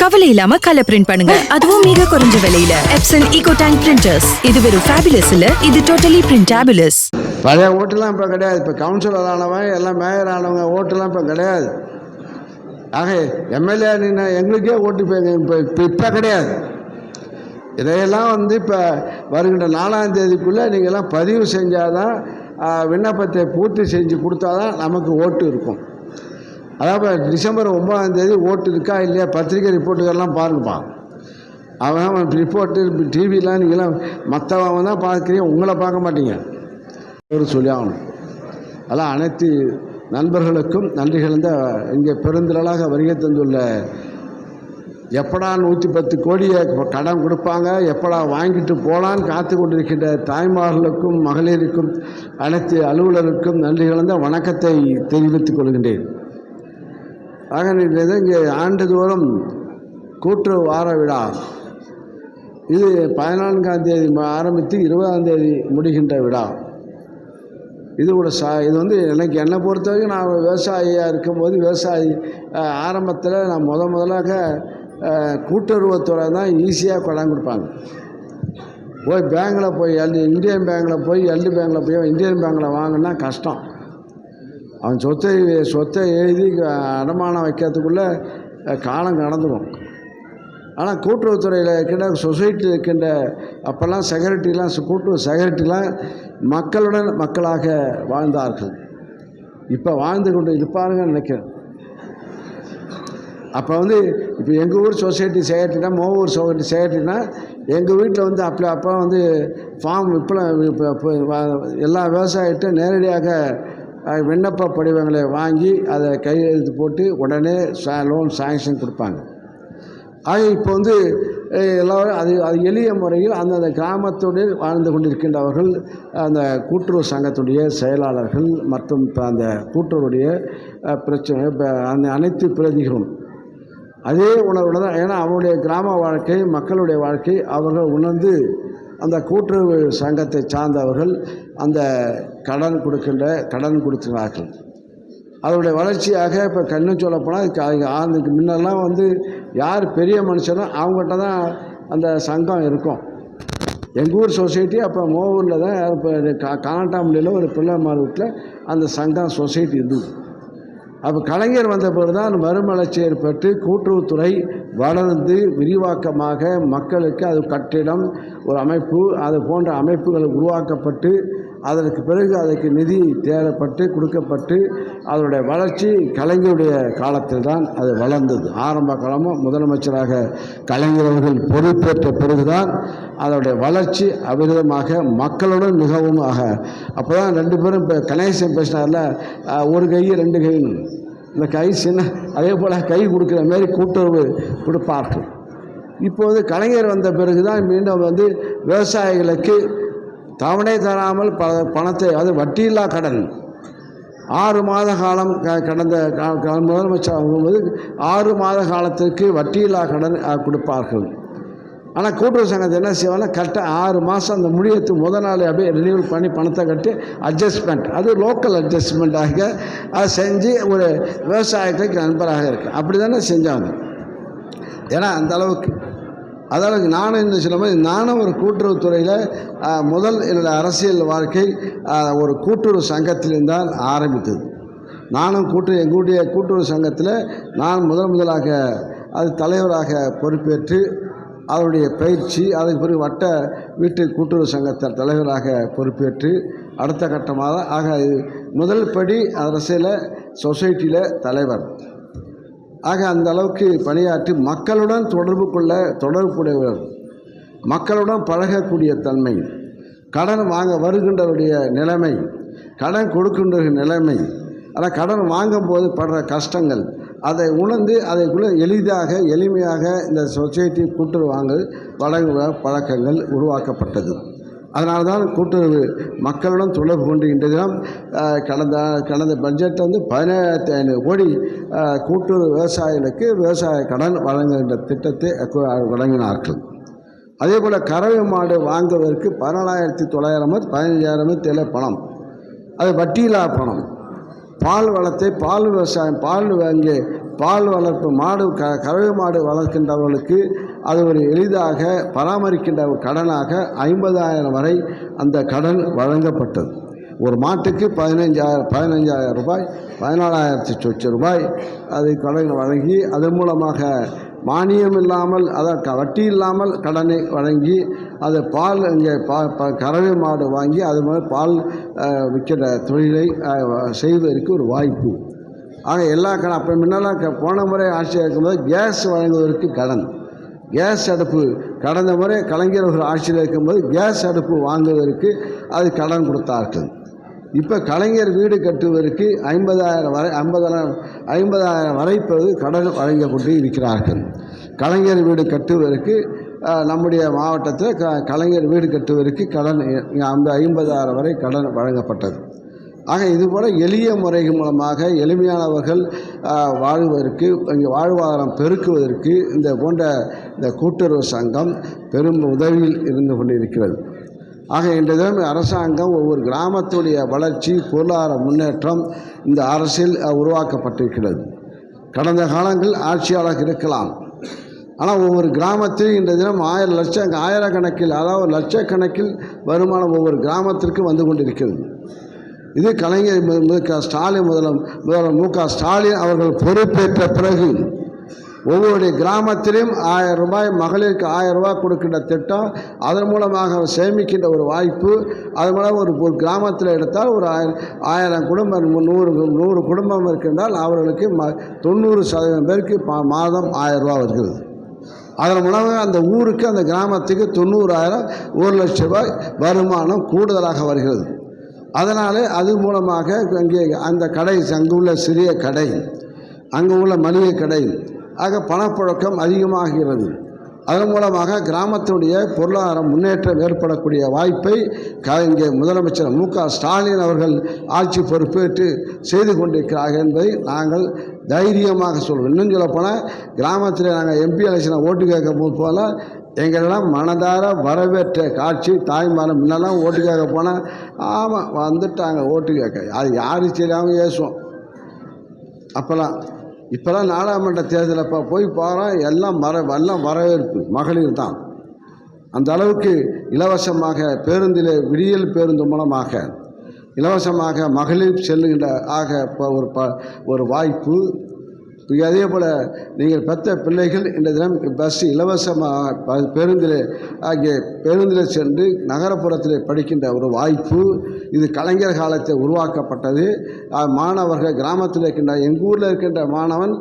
கவலை இல்லாம colour print பண்ணுங்க. அதுவும் மிக குறைஞ்ச விலையில. எப்சன் ஈகோ டேங்க் பிரிண்டர்ஸ் இது வெறும் ஃபேபுலஸ் இல்ல இது டோட்டலி பிரிண்டபிளஸ் பழைய ஓட்டுலாம் இப்போ கிடையாது. இப்போ கவுன்சிலர் ஆனவன் எல்லாம் மேயர் ஆனவங்க ஓட்டுலாம் இப்போ கிடையாது. ஆக எம்எல்ஏ நின்ன எங்களுக்கே ஓட்டு இப்போ இப்போ இப்போ இப்போ கிடையாது. இதையெல்லாம் வந்து இப்போ வருகின்ற நாலாம் தேதிக்குள்ளே நீங்கள்லாம் பதிவு செஞ்சால் தான் விண்ணப்பத்தை பூர்த்தி செஞ்சு கொடுத்தா தான் நமக்கு ஓட்டு இருக்கும். அதாவது டிசம்பர் ஒன்பதாம் தேதி ஓட்டு இருக்கா இல்லையா? பத்திரிக்கை ரிப்போர்ட்டுகள்லாம் பாருங்கப்பா. அவன் அவன் ரிப்போர்ட்டு டிவிலாம் நீங்களாம் மற்றவன் தான் பார்க்குறீங்க உங்களை பார்க்க மாட்டீங்க. ஒரு சொல்லி ஆகணும். அதெல்லாம் அனைத்து நண்பர்களுக்கும் நன்றி கலந்த இங்கே பெருந்திரளாக வருகை தந்துள்ள எப்படா நூற்றி பத்து கோடியை கடன் கொடுப்பாங்க? எப்படா வாங்கிட்டு போகலான்னு காத்து கொண்டிருக்கின்ற தாய்மார்களுக்கும் மகளிருக்கும் அனைத்து அலுவலருக்கும் நன்றி கலந்த வணக்கத்தை தெரிவித்துக் கொள்கின்றேன். ஆக இங்கே ஆண்டுதோறும் கூற்று வார விழா. இது பதினான்காம் தேதி ஆரம்பித்து இருபதாம் தேதி முடிகின்ற விழா. இது கூட சா இது வந்து எனக்கு என்னை பொறுத்த வரைக்கும் நான் ஒரு விவசாயியாக இருக்கும்போது விவசாயி ஆரம்பத்தில் நான் முத முதலாக கூட்டுறவுத்துறை தான் ஈஸியாக கடன் கொடுப்பாங்க. போய் பேங்கில் போய் எல் இந்தியன் பேங்கில் போய் எல்டி பேங்கில் போய் இந்தியன் பேங்கில் வாங்கினா கஷ்டம். அவன் சொத்தை சொத்தை எழுதி அடமானம் வைக்கிறதுக்குள்ளே காலம் கடந்துடும் ஆனால் கூட்டுறவுத்துறையில் இருக்கின்ற சொசைட்டியில் இருக்கின்ற அப்போல்லாம் செக்ரட்டரிலாம் கூட்டுறவு செக்ரட்டரிலாம் மக்களுடன் மக்களாக வாழ்ந்தார்கள். இப்போ வாழ்ந்து கொண்டு இருப்பாருங்கன்னு நினைக்கிறேன். அப்போ வந்து இப்போ எங்கள் ஊர் சொசைட்டி செக்ரட்டரினா மோவூர் சொசைட்டி செக்ரட்டரினா எங்கள் வீட்டில் வந்து அப்போ அப்போ வந்து ஃபார்ம் இப்போலாம் இப்போ எல்லா விவசாயிகிட்ட நேரடியாக விண்ணப்ப படிவங்களை வாங்கி அதை கையெழுத்து போட்டு உடனே சா லோன் சாங்ஷன் கொடுப்பாங்க. ஆக இப்போ வந்து எல்லோரும் அது அது எளிய முறையில் அந்தந்த கிராமத்துடன் வாழ்ந்து கொண்டிருக்கின்றவர்கள் அந்த கூட்டுறவு சங்கத்துடைய செயலாளர்கள் மற்றும் இப்போ அந்த கூட்டுறவுடைய பிரச்சனை இப்போ அந்த அனைத்து பிரதிகளும் அதே உணர்வுல தான். ஏன்னா அவருடைய கிராம வாழ்க்கை மக்களுடைய வாழ்க்கை அவர்கள் உணர்ந்து அந்த கூட்டுறவு சங்கத்தை சார்ந்தவர்கள் அந்த கடன் கொடுக்கின்ற கடன் கொடுத்துகிறார்கள் அதனுடைய வளர்ச்சியாக இப்போ கண்ணு சொல்லப்போனால் அதுக்கு ஆண்டுக்கு முன்னெல்லாம் வந்து யார் பெரிய மனுஷனோ அவங்ககிட்ட தான் அந்த சங்கம் இருக்கும். எங்கள் ஊர் சொசைட்டி அப்போ மோவூரில் தான் இப்போ கா காண்டாமலியில் ஒரு பிள்ளைமார் வீட்டில் அந்த சங்கம் சொசைட்டி இருந்தது. அப்போ கலைஞர் வந்த பிறகு தான் மறுமலர்ச்சி ஏற்பட்டு கூட்டுறவுத்துறை வளர்ந்து விரிவாக்கமாக மக்களுக்கு அது கட்டிடம் ஒரு அமைப்பு அது போன்ற அமைப்புகள் உருவாக்கப்பட்டு அதற்கு பிறகு அதற்கு நிதி தேடப்பட்டு கொடுக்கப்பட்டு அதனுடைய வளர்ச்சி கலைஞருடைய காலத்தில் தான் அது வளர்ந்தது. ஆரம்ப காலமாக முதலமைச்சராக கலைஞர் அவர்கள் பொறுப்பேற்ற பிறகுதான் அதனுடைய வளர்ச்சி அபிரிதமாக மக்களுடன் மிகவும் ஆக. அப்போ தான் ரெண்டு பேரும் இப்போ கணேசன் பேசினார்ல ஒரு கை ரெண்டு கைன்னு இந்த கை சின்ன அதே போல் கை கொடுக்குற மாதிரி கூட்டுறவு கொடுப்பார்கள். இப்போது கலைஞர் வந்த பிறகு தான் மீண்டும் வந்து விவசாயிகளுக்கு தவணை தராமல் ப பணத்தை அது வட்டியில்லா கடன். ஆறு மாத காலம் க- கடந்த முதலமைச்சர் போது ஆறு மாத காலத்திற்கு வட்டியில்லா கடன் கொடுப்பார்கள். ஆனால் கூட்டுறவு சங்கத்தை என்ன செய்வாங்கன்னா கரெக்டாக ஆறு மாதம் அந்த முடியத்து முத நாள் அப்படியே ரினியூவல் பண்ணி பணத்தை கட்டி அட்ஜஸ்ட்மெண்ட் அது லோக்கல் அட்ஜஸ்ட்மெண்ட்டாக அதை செஞ்சு ஒரு விவசாயத்துக்கு நண்பராக இருக்குது அப்படி தானே செஞ்சாங்க. ஏன்னா அந்த அளவுக்கு அதாவது நானும் இந்த சில மாதிரி நானும் ஒரு கூட்டுறவுத்துறையில் முதல் என்னோட அரசியல் வாழ்க்கை ஒரு கூட்டுறவு சங்கத்திலிருந்து தான் ஆரம்பித்தது. நானும் கூட்டு எங்களுடைய கூட்டுறவு சங்கத்தில் நான் முதல் முதலாக அது தலைவராக பொறுப்பேற்று அதனுடைய பயிற்சி அதுக்கு பிறகு வட்ட வீட்டு கூட்டுறவு சங்கத்த தலைவராக பொறுப்பேற்று அடுத்த கட்டமாக ஆக இது முதல் படி அரசியல் சொசைட்டியில் தலைவர். ஆக அந்த அளவுக்கு பணியாற்றி மக்களுடன் தொடர்பு கொள்ள தொடர்புடையவர். மக்களுடன் பழகக்கூடிய தன்மை. கடன் வாங்க வருகின்றவருடைய நிலைமை கடன் கொடுக்கின்ற நிலைமை. ஆனால் கடன் வாங்கும்போது படுற கஷ்டங்கள் அதை உணர்ந்து அதைக்குள்ளே எளிதாக எளிமையாக இந்த சொசைட்டி கூட்டுறவு வாங்க வழங்குவ பழக்கங்கள் உருவாக்கப்பட்டது. அதனால தான் கூட்டுறவு மக்களுடன் தொடர்பு கொண்டு இன்றைய தினம் கடந்த கடந்த பட்ஜெட்டில் வந்து பதினேழாயிரத்தி ஐநூறு கோடி கூட்டுறவு விவசாயிகளுக்கு விவசாய கடன் வழங்குகின்ற திட்டத்தை வழங்கினார்கள். அதே போல் கறவை மாடு வாங்குவதற்கு பதினாலாயிரத்தி தொள்ளாயிரமோ பதினஞ்சாயிரமோ தெரியல பணம். அது வட்டியில்லா பணம். பால் வளத்தை பால் விவசாயம் பால் வாங்கி பால் வளர்ப்பு மாடு க கறவை மாடு வளர்க்கின்றவர்களுக்கு அது ஒரு எளிதாக பராமரிக்கின்ற ஒரு கடனாக ஐம்பதாயிரம் வரை அந்த கடன் வழங்கப்பட்டது. ஒரு மாட்டுக்கு பதினைஞ்சாயிரம் பதினைஞ்சாயிரம் ரூபாய் பதினாலாயிரத்தி சொச்ச ரூபாய் அதை கடன் வழங்கி அதன் மூலமாக மானியம் இல்லாமல் அதாவது வட்டி இல்லாமல் கடனை வழங்கி அது பால் இங்கே பா ப கறவை மாடு வாங்கி அது மாதிரி பால் விற்கிற தொழிலை செய்வதற்கு ஒரு வாய்ப்பு. ஆக எல்லா கடன் அப்போ முன்னெல்லாம் க- போன முறை ஆட்சியாக இருக்கும்போது கேஸ் வழங்குவதற்கு கடன். கேஸ் அடுப்பு. கடந்த முறை கலைஞர்கள் ஆட்சியில் இருக்கும்போது கேஸ் அடுப்பு வாங்குவதற்கு அது கடன் கொடுத்தார்கள். இப்போ கலைஞர் வீடு கட்டுவதற்கு ஐம்பதாயிரம் வரை ஐம்பதாயிரம் ஐம்பதாயிரம் வரை இப்போது கடன் வழங்கப்பட்டு இருக்கிறார்கள். கலைஞர் வீடு கட்டுவதற்கு நம்முடைய மாவட்டத்தில் க கலைஞர் வீடு கட்டுவதற்கு கடன் அந்த ஐம்பதாயிரம் வரை கடன் வழங்கப்பட்டது. ஆக இதுபோல் எளிய முறை மூலமாக எளிமையானவர்கள் வாழ்வதற்கு இங்கே வாழ்வாதாரம் பெருக்குவதற்கு இந்த போன்ற இந்த கூட்டுறவு சங்கம் பெரும் உதவியில் இருந்து கொண்டிருக்கிறது. ஆக இன்றைய தினம் அரசாங்கம் ஒவ்வொரு கிராமத்துடைய வளர்ச்சி பொருளாதார முன்னேற்றம் இந்த அரசில் உருவாக்கப்பட்டிருக்கிறது. கடந்த காலங்கள் ஆட்சியாளர் இருக்கலாம். ஆனால் ஒவ்வொரு கிராமத்தில் இன்றைய தினம் ஆயிரம் லட்சம் ஆயிரக்கணக்கில் அதாவது லட்சக்கணக்கில் வருமானம் ஒவ்வொரு கிராமத்திற்கு வந்து கொண்டிருக்கிறது. இது கலைஞர் மு க ஸ்டாலின் முதலம் முதல்வர் மு க ஸ்டாலின் அவர்கள் பொறுப்பேற்ற பிறகு ஒவ்வொரு கிராமத்திலும் ஆயிரம் ரூபாய் மகளிருக்கு ஆயிரம் ரூபாய் கொடுக்கின்ற திட்டம் அதன் மூலமாக சேமிக்கின்ற ஒரு வாய்ப்பு அது மூலம் ஒரு ஒரு கிராமத்தில் எடுத்தால் ஒரு ஆயிரம் ஆயிரம் குடும்பம் நூறு நூறு குடும்பம் இருக்கின்றால் அவர்களுக்கு ம தொண்ணூறு சதவீதம் பேருக்கு பா- மாதம் ஆயிரம் ரூபாய் வருகிறது. அதன் மூலமாக அந்த ஊருக்கு அந்த கிராமத்துக்கு தொண்ணூறாயிரம் ஒரு லட்ச ரூபாய் வருமானம் கூடுதலாக வருகிறது. அதனால் அது மூலமாக அங்கே அந்த கடை அங்கே உள்ள சிறிய கடை அங்கு உள்ள மளிகை கடை ஆக பணப்புழக்கம் அதிகமாகிறது. அதன் மூலமாக கிராமத்தினுடைய பொருளாதார முன்னேற்றம் ஏற்படக்கூடிய வாய்ப்பை க இங்கே முதலமைச்சர் மு. க. ஸ்டாலின் அவர்கள் ஆட்சி பொறுப்பேற்று செய்து கொண்டிருக்கிறார்கள் என்பதை நாங்கள் தைரியமாக சொல்வோம் இன்னும் சொல்லப்போனால் கிராமத்தில் நாங்கள் எம்பி எலெக்ஷனை ஓட்டு கேட்க போது போல எங்களெல்லாம் மனதார வரவேற்ற காட்சி தாய்மாரம் முன்னெல்லாம் ஓட்டு கேட்க போனால் ஆமாம் வந்துட்டாங்க ஓட்டு கேட்க. அது யாரும் தெரியாமல் ஏசுவோம். அப்போல்லாம் இப்போல்லாம் நாடாளுமன்ற தேர்தலில் இப்போ போய் போகிறோம் எல்லாம் மர எல்லாம் வரவேற்பு மகளிர் தான். அந்த அளவுக்கு இலவசமாக பேருந்தில் விடியல் பேருந்து மூலமாக இலவசமாக மகளிர் செல்லுகின்ற ஆக இப்போ ஒரு ப ஒரு வாய்ப்பு அதே போல் நீங்கள் பெற்ற பிள்ளைகள் இந்த தினம் பஸ் இலவசமாக பேருந்தில் ஆகிய பேருந்தில் சென்று நகரப்புறத்தில் படிக்கின்ற ஒரு வாய்ப்பு. இது கலைஞர் காலத்தில் உருவாக்கப்பட்டது. மாணவர்கள் கிராமத்தில் இருக்கின்ற எங்கள் ஊரில் இருக்கின்ற மாணவன்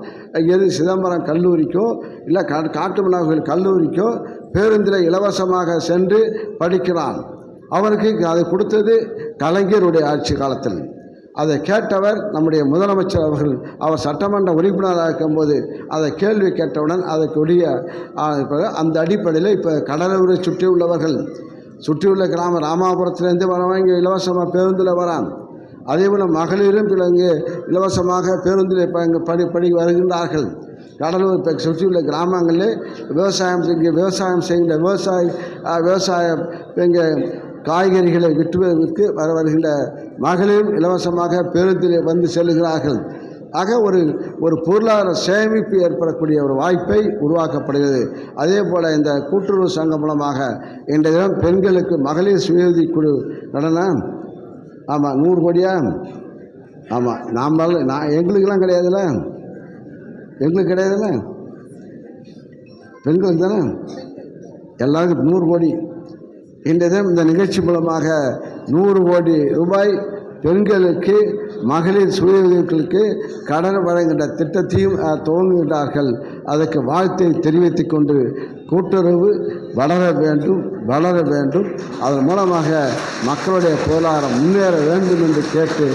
எது சிதம்பரம் கல்லூரிக்கோ இல்லை கா காட்டுமன்னார்கள் கல்லூரிக்கோ பேருந்தில் இலவசமாக சென்று படிக்கிறான். அவனுக்கு அதை கொடுத்தது கலைஞருடைய ஆட்சி காலத்தில். அதை கேட்டவர் நம்முடைய முதலமைச்சர் அவர்கள் அவர் சட்டமன்ற உறுப்பினராக இருக்கும்போது அதை கேள்வி கேட்டவுடன் அதற்குரிய அந்த அடிப்படையில் இப்போ கடலூரை சுற்றி உள்ளவர்கள் சுற்றியுள்ள கிராமம் ராமாபுரத்துலேருந்து வரவங்க இங்கே இலவசமாக பேருந்தில் வரான். அதே போல் மகளிரும் பிற இங்கே இலவசமாக பேருந்தில் இப்போ இங்கே படி படி வருகின்றார்கள். கடலூர் இப்போ சுற்றியுள்ள கிராமங்களில் விவசாயம் இங்கே விவசாயம் செய்கின்ற விவசாய விவசாய விவசாயம் இங்கே காய்கறிகளை விற்றுவதற்கு வர வருகின்ற மகளிரும் இலவசமாக பேருந்தில் வந்து செல்கிறார்கள் ஆக ஒரு ஒரு பொருளாதார சேமிப்பு ஏற்படக்கூடிய ஒரு வாய்ப்பை உருவாக்கப்படுகிறது. அதே போல் இந்த கூட்டுறவு சங்கம் மூலமாக இன்றைய தினம் பெண்களுக்கு மகளிர் சுயதி குழு நடனம் ஆமாம் நூறு கோடியா? ஆமாம் நாம் நான் எங்களுக்கெல்லாம் கிடையாதுல்ல? எங்களுக்கு கிடையாதுல்ல? பெண்களுக்கு தானே? எல்லாருக்கும் நூறு கோடி. இன்றைய தினம் இந்த நிகழ்ச்சி மூலமாக நூறு கோடி ரூபாய் பெண்களுக்கு மகளிர் சுய உதவிகளுக்கு கடன் வழங்குகின்ற திட்டத்தையும் துவங்குகின்றார்கள். அதற்கு வாழ்த்தை தெரிவித்து கொண்டு கூட்டுறவு வளர வேண்டும் வளர வேண்டும். அதன் மூலமாக மக்களுடைய பொருளாதாரம் முன்னேற வேண்டும் என்று கேட்டு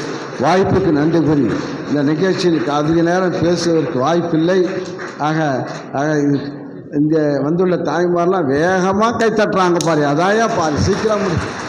வாய்ப்புக்கு நன்றி கூறி இந்த நிகழ்ச்சியில் அதிக நேரம் பேசுவதற்கு வாய்ப்பில்லை. ஆக ஆக இங்கே வந்துள்ள தாய்மாரெலாம் வேகமாக கை தட்டுறாங்க பாரு. அதாயா பாரு. சீக்கிரம் முடிச்சு.